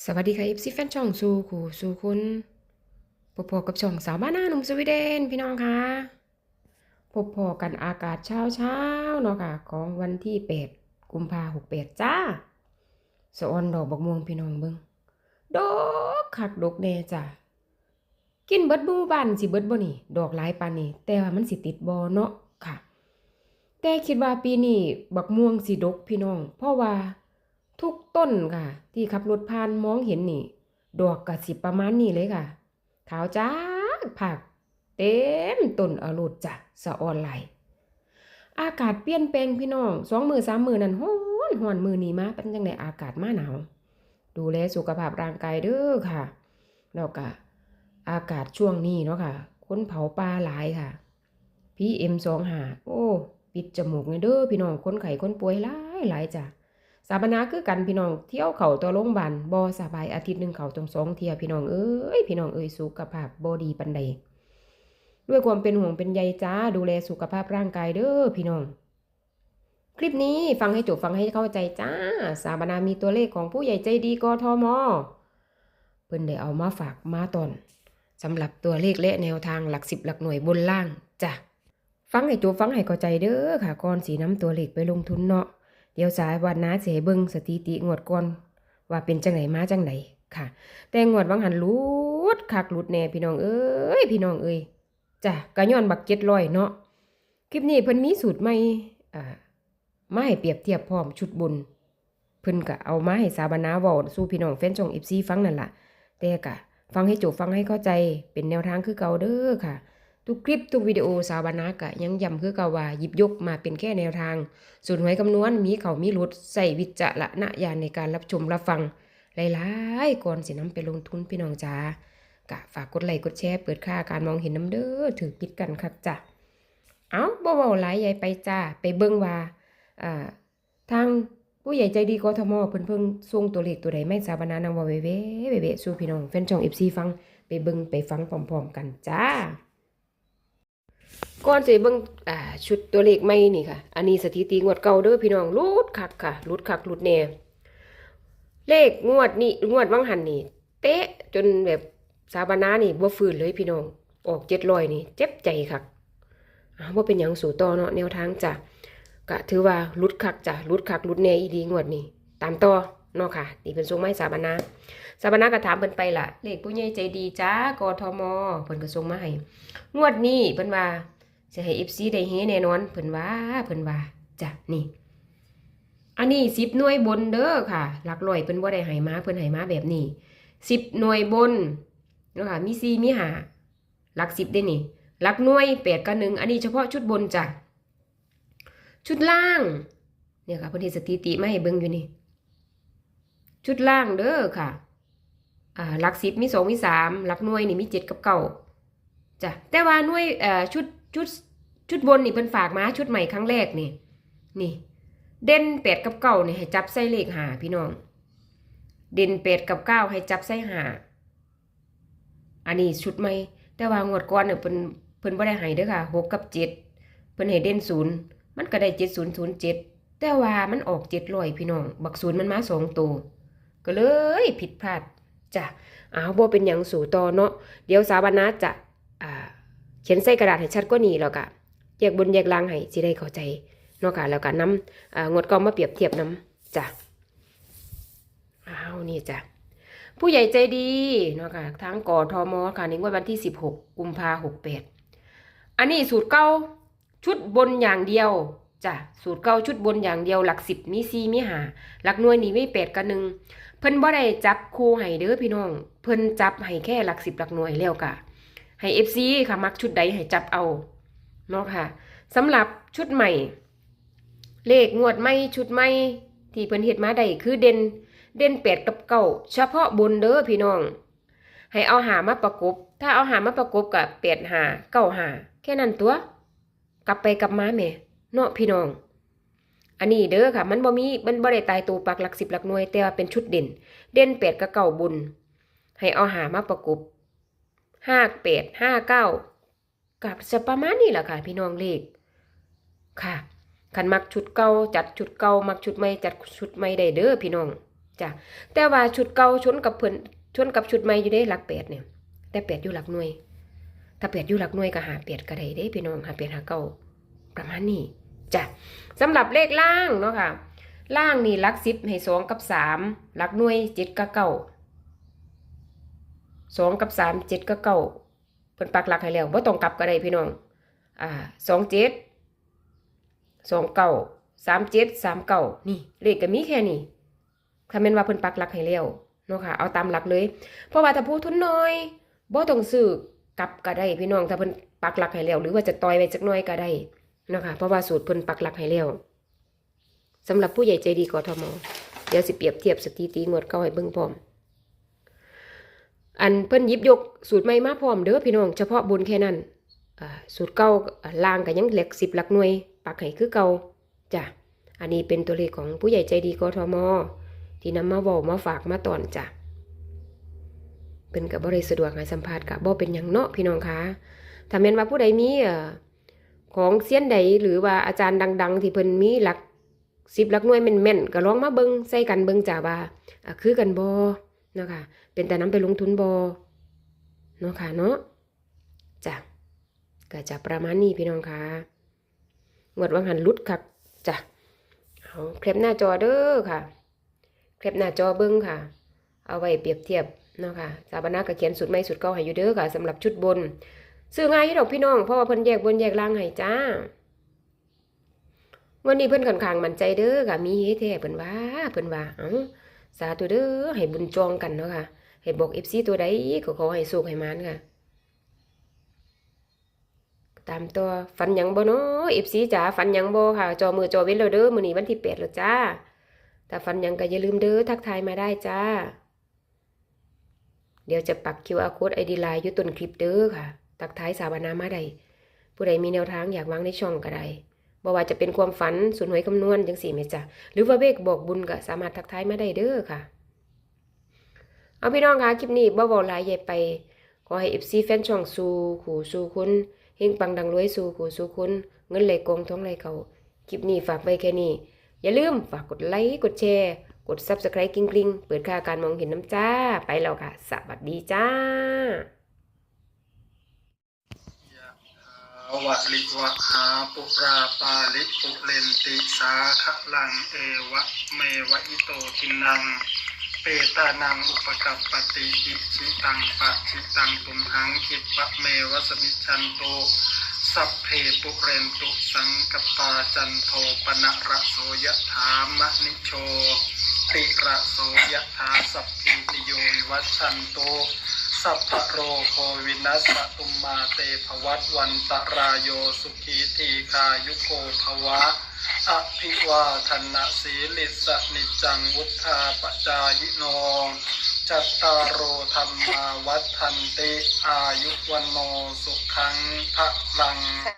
สวัสดีค่ะอิฟซีแฟนช่องสู่คูสู่คุณพบพอกับช่องสาวบ้านนาหนุ่มสวีเดนพี่น้องค่ะพบพอกันอากาศเช้าเช้าเนาะค่ะ ของวันที่แปดกุมภาหกแปดจ้าสะออนดอกบักม่วงพี่น้องเบิ่งดอกคักดอกแน่จ้ะกินเบิดหมู่บ้านสิเบิดบ่นี่ ดอกหลายปานนี้แต่ว่ามันสิติดบ่เนาะค่ะ แต่คิดว่าปีนี้บักม่วงสิดกพี่น้อง เพราะว่า ทุกต้นค่ะ ที่ขับรถผ่านมองเห็นนี่ ดอกกระสิประมาณนี้เลยค่ะ ขาวจ้าผัก เต็มต้นอรุดจ้ะสะออนไหลอากาศเปลี่ยนแปลงพี่น้องสองมือสามมือนั่นฮ้อนฮ้อนมือนี้มาเป็นจังไดอากาศมาหนาวดูแลสุขภาพร่างกายเด้อค่ะแล้วก็อากาศช่วงนี้เนาะค่ะคนเผาป่าหลายค่ะพีเอ็มสองหาโอ้ ปิดจมูกเลยเด้อพี่น้องคนไข้คนป่วยหลายหลายจ้ะ สาบนาคือกันพี่น้อง เที่ยวเขาตัวโรงพยาบาลบ่สบายอาทิตย์หนึ่งเขาต้องสองเที่ยพี่น้องเอ้ยพี่น้องเอ้ยสุขภาพบ่ดีปันใดด้วยความเป็นห่วงเป็นใยจ้าดูแลสุขภาพร่างกายเด้อพี่น้อง คลิปนี้ฟังให้จบฟังให้เข้าใจจ้า สาบนามีตัวเลขของผู้ใหญ่ใจดีกทมเพิ่นได้เอามาฝากมาตอนสำหรับตัวเลขและแนวทางหลักสิบหลักหน่วยบนล่างจ้ะฟังให้จบฟังให้เข้าใจเด้อค่ะก่อนสีน้ำตัวเลขไปลงทุนเนาะ เดี๋ยวสายวันน้าเสิให้เบิ่งสถิติงวดก่อนว่าเป็นจังไหนมาจังไหนค่ะ แต่งวดวังหันหลุดคักหลุดแน่พี่น้องเอ้ยพี่น้องเอ้ยจ้ะกะย้อนบักเจ็ดร้อยเนาะคลิปนี้เพิ่นมีสูตรใหม่อ่ามาให้เปรียบเทียบพร้อมชุดบนเพิ่นก็เอามาให้สาบานาเว้าสู่พี่น้องแฟนช่อง FC ฟังนั่นล่ะแต่ก็ฟังให้จบฟังให้เข้าใจเป็นแนวทางคือเก่าเด้อค่ะ ทุกคลิปทุกวิดีโอสาวบานากะยังย้ำคือเก่าว่าหยิบยกมาเป็นแค่แนวทาง ส่วนหวยคำนวณมีเขามีรุดใส่วิจารณญาณในการรับชมรับฟัง หลายๆก่อนสินำไปลงทุนพี่น้องจ้ากะฝากกดไลค์กดแชร์เปิดค่าการมองเห็นน้ำเด้อถือปิดกันคักจ้ะเอาบ่เว้าหลายใหญ่ไปจ้าไปเบิ่งว่าอ่าทางผู้ใหญ่ใจดีกทมเพิ่นเพิ่งส่งตัวเลขตัวใดไม่สาบานานางว่าเว้เวเว้เวสู่พี่น้องแฟนช่อง FC ฟังไปเบิ่งไปฟังพร้อมๆกันจ้า ก่อนสิเบิ่งอ่าชุดตัวเลขใหม่นี่ค่ะ อันนี้สถิติงวดเก่าเด้อพี่น้องรุดคักค่ะรุดคักรุดแน่เลขงวดนี้งวดวังหันนี่เป๊ะจนแบบสาบานานี่บ่ฟื้นเลยพี่น้อง ออก700นี่ เจ็บใจคักอ่าเป็นหยังสู่ต่อเนาะแนวทางจ้ะก็ถือว่ารุดคักจ้ะรุดคักรุดแน่อีดีงวดนี้ตามต่อเนาะค่ะนี่เป็นทรงไม้สาบานาสาบานาก็ถามเพิ่นไปล่ะเลขผู้ใหญ่ใจดีจ้ากทมเพิ่นก็ส่งมาให้งวดนี้เพิ่นว่า จะให้ FC ได้เฮแน่นอนเพิ่นว่าเพิ่นว่าจ้ะนี่อันนี้10หน่วยบนเด้อค่ะ หลักร้อยเพิ่นบ่ได้ให้มาเพิ่นให้มาแบบนี้10หน่วยบนเนาะค่ะมี4มี5หลัก10ได้นี่หลักหน่วย8กับ1อันนี้เฉพาะชุดบนจ้ะชุดล่างเนี่ยค่ะเพิ่นเฮ็ดสถิติมาให้เบิ่งอยู่นี่ ชุดล่างเด้อค่ะอ่าหลัก10มี2มี3หลักหน่วยนี่มี7กับ9จ้ะแต่ว่าหน่วยเอ่อชุด ชุดชุดบนนี่เพิ่นฝากมาชุดใหม่ครั้งแรกนี่ นี่ เด่นแปดกับเก้านี่ให้จับใส่เลขหาพี่น้อง เด่นแปดกับเก้าให้จับใส่หาอันนี้ชุดใหม่แต่ว่างวดก่อนเนี่ยเพิ่นเพิ่นบ่ได้ให้เด้อค่ะหกกับเจ็ดเพิ่นให้เด่นศูนย์มันก็ได้เจ็ดศูนย์ศูนย์เจ็ดแต่ว่ามันออกเจ็ดร้อยพี่น้อง บักศูนย์มันมาสองตัวก็เลยผิดพลาดจ้ะอ้าวบ่เป็นหยังสู่ต่อเนาะเดี๋ยวสาบานาจะอ่า เขียนใส่กระดาษให้ชัดกว่านี้แล้วก็แยกบนแยกล่างให้สิได้เข้าใจเนาะค่ะแล้วก็นำอ่างดกองมาเปรียบเทียบนํจ้ะอ้าวนี่จ้ะผู้ใหญ่ใจดีเนาะค่ะทั้งกอทอมอค่ะในงวดวันที่16กุมภาหกแปดอันนี้สูตรเก้าชุดบนอย่างเดียวจ้ะสูตรเก้าชุดบนอย่างเดียวหลักสิบมีซีมีหาหลักหน่วยนี่ไม่แปดกับหนึ่งเพิ่นบ่ได้จับคู่ให้เด้อพี่น้อง เพิ่นจับให้แค่หลักสิบหลักหน่วยแล้วกะ ให้ FC ค่ะมักชุดใดให้จับเอาเนาะค่ะสำหรับชุดใหม่ เลขงวดใหม่ชุดใหม่ที่เพิ่นเฮ็ดมาได้คือเด่นเด่นแปดกับเก้าเฉพาะบนเด้อพี่น้อง ให้เอาหามาประกบ ถ้าเอาหามาประกบกับแปดหาเก้าหาแค่นั้นตัว กลับไปกลับมาแม่เนาะพี่น้อง อันนี้เด้อค่ะ มันบ่มีมันบ่ได้ตายตัวปักหลักสิบหลักหน่วย แต่ว่าเป็นชุดเด่น เด่นแปดกับเก้าบนให้เอาหามาประกบ ห้าแปดห้าเก้ากับจะประมาณนี้แหละค่ะ พี่น้องเลขค่ะคันมักชุดเก่าจัดชุดเก่ามักชุดใหม่จัดชุดใหม่ได้เด้อพี่น้องจ้ะแต่ว่าชุดเก่าชนกับเพิ่นชนกับชุดใหม่อยู่เด้หลักแปดเนี่ยแต่แปดอยู่หลักหน่วย ถ้าแปดอยู่หลักหน่วยก็หาแปดก็ได้เด้พี่น้องหาแปดหาเก้าประมาณนี้จ้ะสำหรับเลขล่างเนาะค่ะล่างนี่หลักสิบให้สองกับสามหลักหน่วยเจ็ดกับเก้า สองกับสามเจ็ดกับเก้าเพิ่นปักหลักให้แล้วบ่ต้องกลับก็ได้พี่น้อง อ่าสองเจ็ดสองเก้าสามเจ็ดสามเก้านี่เลขก็มีแค่นี้คำเมนว่าเพิ่นปักหลักให้แล้วเนาะค่ะเอาตามหลักเลย เพราะว่าถ้าผู้ทุนน้อยบ่ต้องซื้อกลับก็ได้พี่น้องถ้าเพิ่นปักหลักให้แล้วหรือว่าจะต่อยไว้จักน่อยก็ได้เนาะค่ะเพราะว่าสูตรเพิ่นปักหลักให้แล้วสำหรับผู้ใหญ่ใจดีกทมเดี๋ยวสิเปรียบเทียบสถิติงวดเก่าให้เบิ่งพร้อม อันเพิ่นยิบยกสูตรใหม่มาพร้อมเด้อพี่น้องเฉพาะบนแค่นั้นสูตรเก่าล่างก็ยังเหล็กสิบหลักหน่วย ปักให้คือเก่าจ้ะอันนี้เป็นตัวเลขของผู้ใหญ่ใจดีกทมที่นำมาเว้ามาฝากมาตอนจ้ะเป็นกับบ่ได้สะดวกให้สัมภาษณ์กับบ่เป็นหยังเนาะพี่น้องคะถ้าแม่นว่าผู้ใดมีของเซียนใดหรือว่าอาจารย์ดัง ๆ ที่เพิ่นมีหลักสิบหลักหน่วยแม่นๆก็ลองมาเบิงใส่กันเบิงจ้ะว่าอะคือกันบ่ เนาะค่ะ เป็นแต่นํไปลงทุนบ่เนาะค่ะเนาะจ้ะก็จะประมาณนี้พี่น้องค่ะงวดวังหันลุดคักจ้ะเอาเคลปหน้าจอเด้อค่ะเคลปหน้าจอเบิ้งค่ะ เอาไว้เปรียบเทียบเนาะค่ะสาบนาก็เขียนสุดไม่สุดเก่าให้อยู่เด้อค่ะสำหรับชุดบน ซื้อง่ายอยู่ดอกพี่น้องเพราะว่าเพิ่นแยกบนแยกล่างให้จ้าวันนี้เพิ่นค่อนข้างมั่นใจเด้อค่ะมีเฮแท้เพิ่นว่าเพิ่นว่าเอ้า สาธุเด้อให้บุญจองกันเนาะค่ะให้บอก FC ตัวใดก็ขอให้สุขให้มานค่ะ ตามตัวฟันยังบ่เนาะเอฟซีจ๋าฟันยังบ่ค่ะ จอมือจอเว้นแล้วเด้อมื้อนี้วันที่8แล้วจ้าถ้าฟันยังก็อย่าลืมเด้อทักทายมาได้จ้า เดี๋ยวจะปัก QR code ID Line อยู่ต้นคลิปเด้อค่ะ ทักทายสาวนามาได้ผู้ใดมีแนวทางอยากวางในช่องก็ได้ บ่ว่าจะเป็นความฝันสุนหวยคำนวณจังสี่แม่จ้ะหรือว่าเวกบอกบุญก็สามารถทักทายมาได้เด้อค่ะ เอาพี่น้องคะคลิปนี้บ่เว้าหลายใหญ่ไปขอให้ FC แฟนช่องสู่ขู่สู่คุณเฮงปังดังรวยสู่ขู่สู่คุณเงินไหลกองท้องไหลเขาคลิปนี้ฝากไว้แค่นี้ อย่าลืมฝากกดไลค์กดแชร์ กด Subscribe กริ๊งกริ๊งเปิดค่าการมองเห็นน้ำจ้าไปแล้วค่ะ สวัสดีจ้า ยะถา วะลิวะหาปุราปาลิปุเรนติสาคะลังเอวะเมวะอิโตทินัง เปตานังอุปกัปปติอิชิตังปะชิตังตุมหังคิปะเมวะสมิจันโตสัพเพปุเรนตุสังกปาจันโทปนะระโสยถามะนิโชติระโสยถาสัพพิติโยวัชันโต สัพพโรโควินัสตุมมาเตภวัตวันตรายโยสุขีทีคายุโกภวะอภิวาทนะสีลิสนิจจังวุธาปจายโนจัตตารโอธรรมาวัฏทันติอายุวันโนสุขังพระลัง